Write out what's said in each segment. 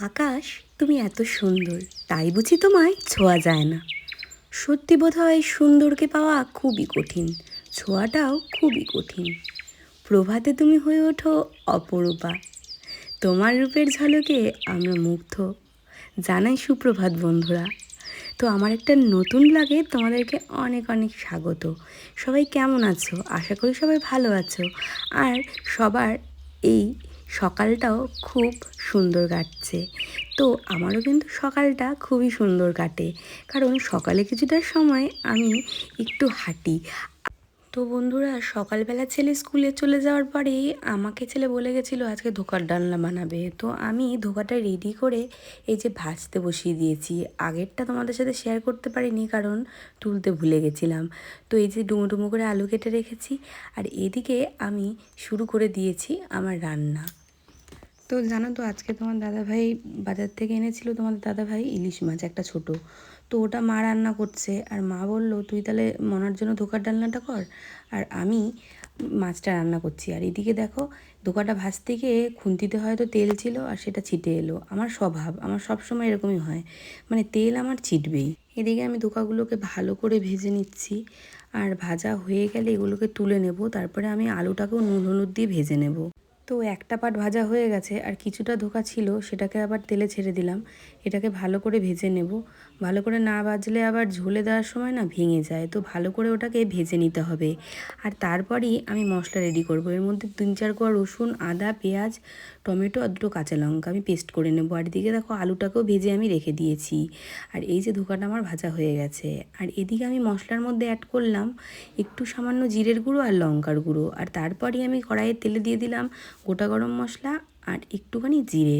আকাশ, তুমি এত সুন্দর। তাই বুঝি তোমায় ছোঁয়া যায় না। সত্যি বোধ হয় সুন্দরকে পাওয়া খুবই কঠিন। ছোঁয়াটাও খুবই কঠিন। প্রভাতে তুমি হয়ে ওঠো অপরূপা। তোমার রূপের ঝলকে আমরা মুগ্ধ। জানাই সুপ্রভাত বন্ধুরা। তো আমার একটা নতুন লাগে তোমাদেরকে অনেক অনেক স্বাগত। সবাই কেমন আছো? আশা করি সবাই ভালো আছো। আর সবার এই সকালটাও খুব সুন্দর কাটছে। তো আমারও কিন্তু সকালটা খুবই সুন্দর কাটে। কারণ সকালে কিছুটা সময় আমি একটু হাঁটি। তো বন্ধুরা, সকালবেলা ছেলে স্কুলে চলে যাওয়ার পরে আমাকে ছেলে বলে গেছিল, আজকে ধোকার ডালনা বানাবে। তো আমি ধোকাটা রেডি করে এই যে ভাজতে বসিয়ে দিয়েছি। আগেরটা তোমাদের সাথে শেয়ার করতে পারিনি, কারণ তুলতে ভুলে গেছিলাম। তো এই যে ডুমো ডুমো করে আলু কেটে রেখেছি, আর এদিকে আমি শুরু করে দিয়েছি আমার রান্না। তো জানো তো, আজকে তোমার দাদাভাই বাজার থেকে এনেছিল তোমাদের দাদাভাই ইলিশ মাছ, একটা ছোট। তো ওটা মা রান্না করছে আর মা বলল, তুই তাহলে মনার জন্য ধোকার ডালনাটা কর আর আমি মাছটা রান্না করছি। আর এদিকে দেখো, ধোকাটা ভাজতে গিয়ে খুন্তিতে হয়তো তেল ছিল আর সেটা ছিটে এলো। আমার স্বভাব, আমার সব সময় এরকমই হয়। মানে তেল আমার ছিটবেই। এদিকে আমি ধোকাগুলোকে ভালো করে ভেজে নিচ্ছি আর ভাজা হয়ে গেলে এগুলোকে তুলে নেব। তারপরে আমি আলুটাকেও নুন, হলুদ দিয়ে ভেজে নেব। তো একটা পাট ভাজা হয়ে গেছে আর কিছুটা ধোকা ছিল, সেটাকে আবার তেলে ছেড়ে দিলাম। এটাকে ভালো করে ভেজে নেব। ভালো করে না ভাজলে আবার ঝোলে দেওয়ার সময় না ভেঙে যায়, তো ভালো করে ওটাকে ভেজে নিতে হবে। আর তারপরই আমি মশলা রেডি করব। এর মধ্যে তিন চার কোয়া রসুন, আদা, পেঁয়াজ, টমেটো আর দুটো কাঁচা লঙ্কা আমি পেস্ট করে নেব। আর এদিকে দেখো আলুটাকেও ভেজে আমি রেখে দিয়েছি। আর এই যে ধোকাটা আমার ভাজা হয়ে গেছে। আর এদিকে আমি মশলার মধ্যে অ্যাড করলাম একটু সামান্য জিরের গুঁড়ো আর লঙ্কার গুঁড়ো। আর তারপরই আমি কড়াইয়ে তেলে দিয়ে দিলাম গোটা গরম মশলা আর একটুখানি জিরে।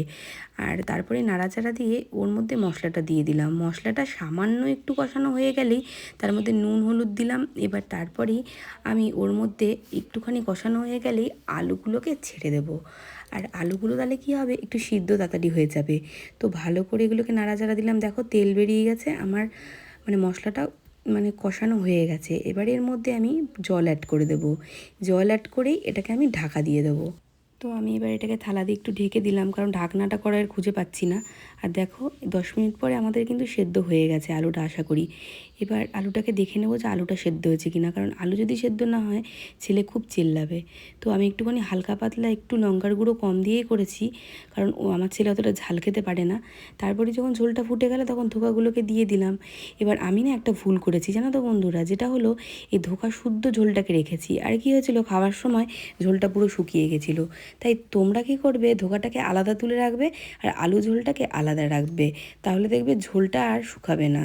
আর তারপরে নাড়াচাড়া দিয়ে ওর মধ্যে মশলাটা দিয়ে দিলাম। মশলাটা সামান্য একটু কষানো হয়ে গেলেই তার মধ্যে নুন, হলুদ দিলাম। এবার তারপরেই আমি ওর মধ্যে একটুখানি কষানো হয়ে গেলেই আলুগুলোকে ছেড়ে দেবো। আর আলুগুলো তাহলে কী হবে? একটু সিদ্ধ তাড়াতাড়ি হয়ে যাবে। তো ভালো করে এগুলোকে নাড়াচাড়া দিলাম। দেখো তেল বেরিয়ে গেছে। আমার মানে মশলাটা মানে কষানো হয়ে গেছে। এবার এর মধ্যে আমি জল অ্যাড করে দেবো। জল অ্যাড করেই এটাকে আমি ঢাকা দিয়ে দেবো। তো আমি এবার এটাকে থালা দিয়ে একটু ঢেকে দিলাম, কারণ ঢাকনাটা করার খুঁজে পাচ্ছি না। আর দেখো, দশ মিনিট পরে আমাদের কিন্তু সেদ্ধ হয়ে গেছে আলুটা, আশা করি। এবার আলুটাকে দেখে নেব যে আলুটা সেদ্ধ হয়েছে কিনা। কারণ আলু যদি সেদ্ধ না হয়, ছেলে খুব চিল্লাবে। তো আমি একটুখানি হালকা পাতলা একটু লঙ্কার গুঁড়ো কম দিয়েই করেছি। কারণ ও, আমার ছেলে অতটা ঝাল খেতে পারে না। তারপরে যখন ঝোলটা ফুটে গেল, তখন ধোকাগুলোকে দিয়ে দিলাম। এবার আমি না একটা ভুল করেছি, জানো তো বন্ধুরা? যেটা হলো, এই ধোকা শুদ্ধ ঝোলটাকে রেখেছি। আর কি হয়েছিল, খাওয়ার সময় ঝোলটা পুরো শুকিয়ে গেছিল। তাই তোমরা কি করবে, ধোকাটাকে আলাদা তুলে রাখবে আর আলু ঝোলটাকে আলাদা রাখবে। তাহলে দেখবে ঝোলটা আর শুকাবে না।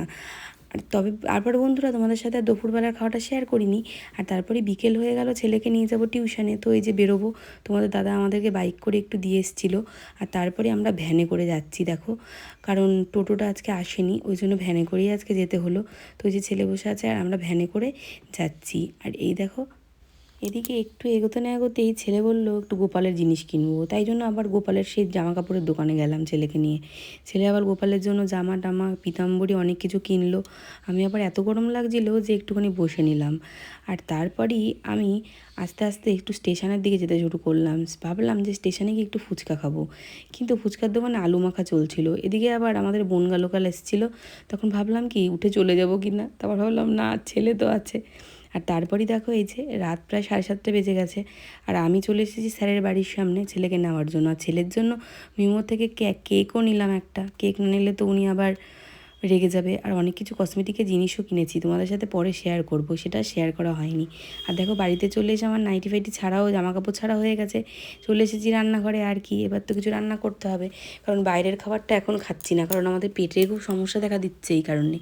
আর তবে তারপর বন্ধুরা তোমাদের সাথে দুপুরবেলার খাওয়াটা শেয়ার করিনি। আর তারপরে বিকেল হয়ে গেল, ছেলেকে নিয়ে যাব টিউশনে তো এই যে বেরোবো, তোমাদের দাদা আমাদেরকে বাইক করে একটু দিয়ে এসেছিল। আর তারপরে আমরা ভ্যানে করে যাচ্ছি, দেখো। কারণ টোটোটা আজকে আসেনি, ওই জন্য ভ্যানে করেই আজকে যেতে হলো। তো ওই যে ছেলে বসে আছে, আর আমরা ভ্যানে করে যাচ্ছি। আর এই দেখো এদিকে একটু এগোতে না এগোতেই ছেলে বলল, একটু গোপালের জিনিস কিনবো। তাই জন্য আবার গোপালের সেই জামা কাপড়ের দোকানে গেলাম ছেলেকে নিয়ে। ছেলে আবার গোপালের জন্য জামা টামা, পিতাম্বরী অনেক কিছু কিনলো। আমি আবার এত গরম লাগছিল যে একটুখানি বসে নিলাম। আর তারপরই আমি আস্তে আস্তে একটু স্টেশনের দিকে যেতে শুরু করলাম। ভাবলাম যে স্টেশনে গিয়ে একটু ফুচকা খাব। কিন্তু ফুচকার দোকানে আলু মাখা চলছিল। এদিকে আবার আমাদের বনগা লোকাল এসেছিল। তখন ভাবলাম কি, উঠে চলে যাব কি না? তারপর ভাবলাম, না, ছেলে তো আছে। আর তারপরই দেখো এই যে রাত প্রায় সাড়ে সাতটা বেজে গেছে। আর আমি চলে এসেছি স্যারের বাড়ির সামনে ছেলেকে নেওয়ার জন্য। আর ছেলের জন্য মিমো থেকে কেকও নিলাম একটা। কেক না নিলে তো উনি আবার রেগে যাবে। আর অনেক কিছু কসমেটিকের জিনিসও কিনেছি। তোমাদের সাথে পরে শেয়ার করব। সেটা শেয়ার করা হয়নি। আর দেখো বাড়িতে চলে এসে আমার নাইটি ফাইটি ছাড়াও জামা কাপড় ছাড়া হয়ে গেছে। চলে এসেছি রান্নাঘরে আর কি। এবার তো কিছু রান্না করতে হবে। কারণ বাইরের খাবারটা এখন খাচ্ছি না। কারণ আমাদের পেটের খুব সমস্যা দেখা দিচ্ছে এই কারণে।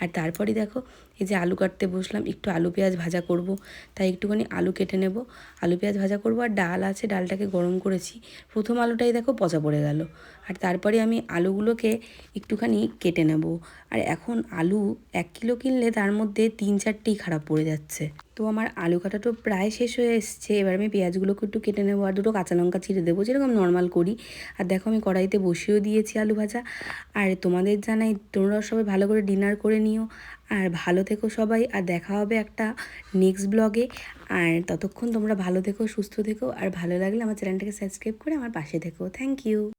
আর তারপরে দেখো এই যে আলু কাটতে বসলাম, একটু আলু পেঁয়াজ ভাজা করব। তাই একটুখানি আলু কেটে নেব। আলু পেঁয়াজ ভাজা করব আর ডাল আছে, ডালটাকে গরম করেছি। প্রথম আলুটাই দেখো পচা পড়ে গেল। আর তারপরে আমি আলুগুলোকে একটুখানি কেটে নেব। আর এখন আলু এক কিলো কিনলে তার মধ্যে তিন চারটি খারাপ পড়ে যাচ্ছে। তো আমার আলু কাটাটা প্রায় শেষ হয়ে এসছে। এবার আমি পেঁয়াজগুলোকে একটু কেটে নেব আর দুটো কাঁচা লঙ্কা ছিঁড়ে দেবো, যেরকম নর্মাল করি। আর দেখো আমি কড়াইতে বসিয়েও দিয়েছি আলু ভাজা। আর তোমাদের জানাই, তোমরাও সবাই ভালো করে ডিনার করে নিও। আর ভালো থেকো সবাই, আর দেখা হবে একটা নেক্সট ব্লগে আর ততক্ষণ তোমরা ভালো থেকো, সুস্থ থেকো। আর ভালো লাগলে আমার চ্যানেলটাকে সাবস্ক্রাইব করে আমার পাশে থেকো। Thank you